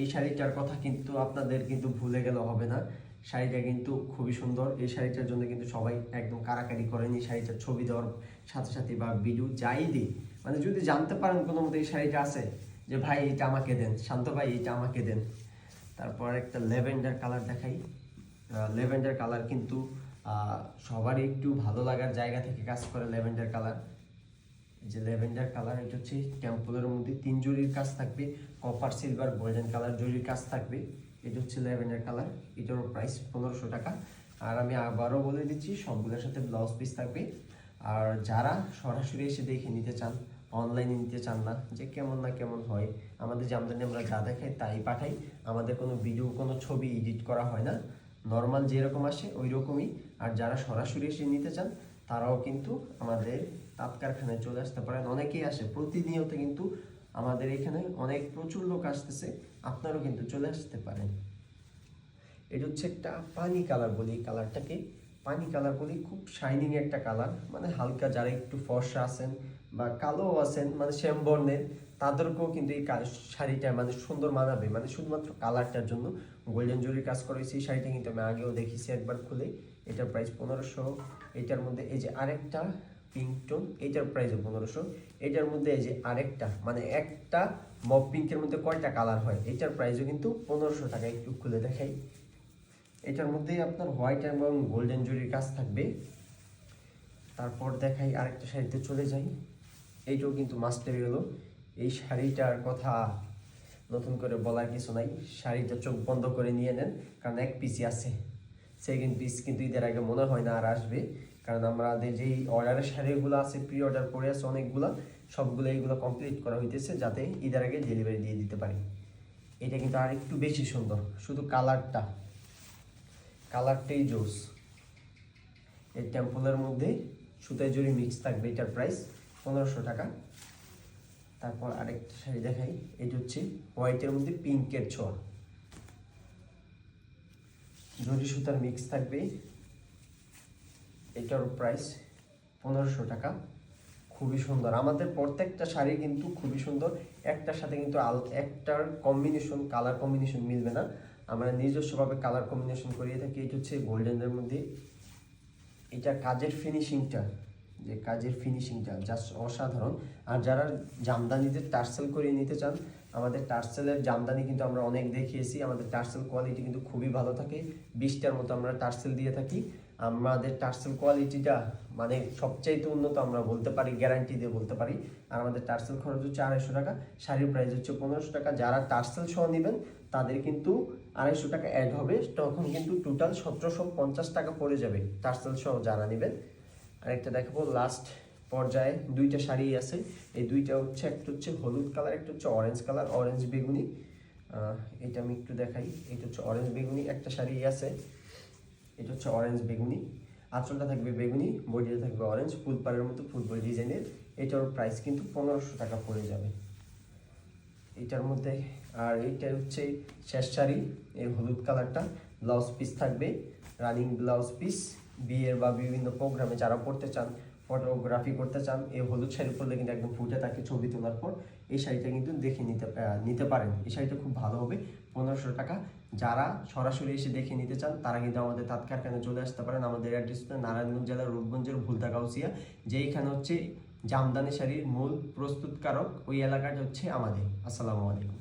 এই শাড়িটার কথা কিন্তু আপনাদের কিন্তু ভুলে গেলে হবে না। শাড়িটা কিন্তু খুবই সুন্দর। এই শাড়িটার জন্য কিন্তু সবাই একদম কারাকারি করেন। এই শাড়িটার ছবি দেওয়ার সাথে সাথে বা ভিডিও যাই দিই মানে যদি জানতে পারেন কোনো মতো এই শাড়িটা আছে, যে ভাই এটা আমাকে দেন, শান্ত ভাই এটা আমাকে দেন। তারপর একটা লেভেন্ডার কালার দেখাই। লেভেন্ডার কালার কিন্তু সবারই একটু ভালো লাগার জায়গা থেকে কাজ করে লেভেন্ডার কালার। যে ল্যাভেন্ডার কালার, এটা হচ্ছে টেম্পলের মধ্যে তিন জরির কাজ থাকবে। কপার সিলভার গোল্ডেন কালার জরির কাজ থাকবে। এটা হচ্ছে ল্যাভেন্ডার কালার এটার প্রাইস পনেরোশো টাকা। আর আমি আবারও বলে দিচ্ছি, সবগুলোর সাথে ব্লাউজ পিস থাকবে। আর যারা সরাসরি এসে দেখে নিতে চান অনলাইনে নিতে চান না, যে কেমন না কেমন হয়, আমাদের জামদানি আমরা যা দেখাই তাই পাঠাই। আমাদের কোনো ভিডিও কোনো ছবি এডিট করা হয় না। নর্মাল যেরকম আসে ওই রকমই আর যারা সরাসরি এসে নিতে চান তারাও কিন্তু আমাদের তাঁত কারখানায় চলে আসতে পারেন। অনেকেই আসে, প্রতিনিয়ত কিন্তু আমাদের এখানে অনেক প্রচুর লোক আসতেছে, আপনারাও কিন্তু চলে আসতে পারেন। এটা হচ্ছে একটা পানি কালার বলি কালারটাকে। পানি কালার বলি খুব শাইনিং একটা কালার মানে হালকা যারা একটু ফর্সা আছেন বা কালো আছেন মানে শ্যাম বর্ণের তাদেরকেও কিন্তু এই শাড়িটা মানে সুন্দর মানাবে। মানে শুধুমাত্র কালারটার জন্য গোল্ডেন জরির কাজ করেছি এই শাড়িটা কিন্তু আমি আগেও দেখেছি একবার খুলে। এটার প্রাইস পনেরোশো, এটার মধ্যে এই যে আরেকটা পিঙ্ক টোন এটার প্রাইস পনেরোশো। এটার মধ্যে এই যে আরেকটা মানে একটা মব পিঙ্কের মধ্যে কয়টা কালার হয়, এটার প্রাইসও কিন্তু পনেরোশো টাকা, একটু খুলে দেখাই। এটার মধ্যে আপনার হোয়াইট এবং গোল্ডেন জরির কাজ থাকবে। তারপর দেখাই আরেকটা শাড়িতে চলে যাই। এইটাও কিন্তু মাস্টার হলো এই শাড়িটার কথা নতুন করে বলার কিছু নাই। শাড়িটা চোখ বন্ধ করে নিয়ে নেন, কারণ এক পিসই আছে। সেকেন্ড পিস কিন্তু ঈদের আগে মনে হয় না আর আসবে। কারণ আমাদের যেই অর্ডারের শাড়িগুলো আছে প্রি অর্ডার করে আছে অনেকগুলো, সবগুলো এইগুলো কমপ্লিট করা হইতেছে যাতে ঈদের আগে ডেলিভারি দিয়ে দিতে পারি। এটা কিন্তু আর একটু বেশি সুন্দর, শুধু কালারটা কালারটাই জোস। এই টেম্পলের মধ্যে সুতায় জরি মিক্স থাকবে এটার প্রাইস পনেরোশো টাকা। তারপর আরেকটা শাড়ি দেখাই, এটা হচ্ছে হোয়াইটের মধ্যে পিঙ্কের ছোঁয়া। জরি সুতার মিক্স থাকবে, এটার প্রাইস পনেরোশো টাকা। খুবই সুন্দর। আমাদের প্রত্যেকটা শাড়ি কিন্তু খুবই সুন্দর। একটার সাথে কিন্তু আল, একটার কম্বিনেশন কালার কম্বিনেশন মিলবে না। আমরা নিজস্বভাবে কালার কম্বিনেশন করিয়ে থাকি। এটা হচ্ছে গোল্ডেনের মধ্যে। এটা কাজের ফিনিশিংটা যে কাজের ফিনিশিংটা জাস্ট অসাধারণ। আর যারা জামদানিতে টার্সেল করিয়ে নিতে চান, আমাদের টার্সেলের জামদানি কিন্তু আমরা অনেক দেখিয়েছি। আমাদের টার্সেল কোয়ালিটি কিন্তু খুবই ভালো থাকে। বিশটার মতো আমরা টার্সেল দিয়ে থাকি। আমাদের টার্সেল কোয়ালিটিটা মানে সবচাইতে উন্নত আমরা বলতে পারি গ্যারান্টি দিয়ে বলতে পারি। আর আমাদের টার্সেল খরচ হচ্ছে আড়াইশো টাকা, শাড়ির প্রাইস হচ্ছে পনেরোশো টাকা। যারা টার্সেল সহ নেবেন, তাদের কিন্তু আড়াইশো টাকা অ্যাড হবে। তখন কিন্তু টোটাল সতেরোশো পঞ্চাশ টাকা পড়ে যাবে টার্সেল সহ যারা নেবেন। আরেকটা দেখাবো লাস্ট পর্যায়ে দুইটা শাড়ি আছে। এই দুইটা হচ্ছে, একটা হচ্ছে হলুদ কালার একটা হচ্ছে অরেঞ্জ কালার অরেঞ্জ বেগুনি। এটা আমি একটু দেখাই, এটা হচ্ছে অরেঞ্জ বেগুনি, একটা শাড়ি আছে। এটা হচ্ছে অরেঞ্জ বেগুনি। আঁচলটা থাকবে বেগুনি, বডিটা থাকবে অরেঞ্জ ফুলপাড়ের মতো ফুলবল ডিজাইনের। এটার প্রাইস কিন্তু পনেরোশো টাকা পড়ে যাবে। এটার মধ্যে, আর এইটা হচ্ছে শেষ শাড়ি, এই হলুদ কালারটা ব্লাউজ পিস থাকবে রানিং ব্লাউজ পিস বিয়ের বা বিভিন্ন প্রোগ্রামে যারা পড়তে চান ফটোগ্রাফি করতে চান, এই হলুদ শাড়ি পরলে কিন্তু একদম ফুটে থাকে ছবি তোলার পর, এই শাড়িটা কিন্তু দেখে নিতে নিতে পারেন। এই শাড়িটা খুব ভালো হবে। পনেরোশো টাকা। যারা সরাসরি এসে দেখে নিতে চান, তারা কিন্তু আমাদের তাঁত কারখানায় চলে আসতে পারেন। আমাদের অ্যাড্রেসটা নারায়ণগঞ্জ জেলার রূপগঞ্জের ভুলতা গাউসিয়া যেইখানে হচ্ছে জামদানি শাড়ির মূল প্রস্তুতকারক ওই এলাকাটা হচ্ছে আমাদের। আসসালামু আলাইকুম।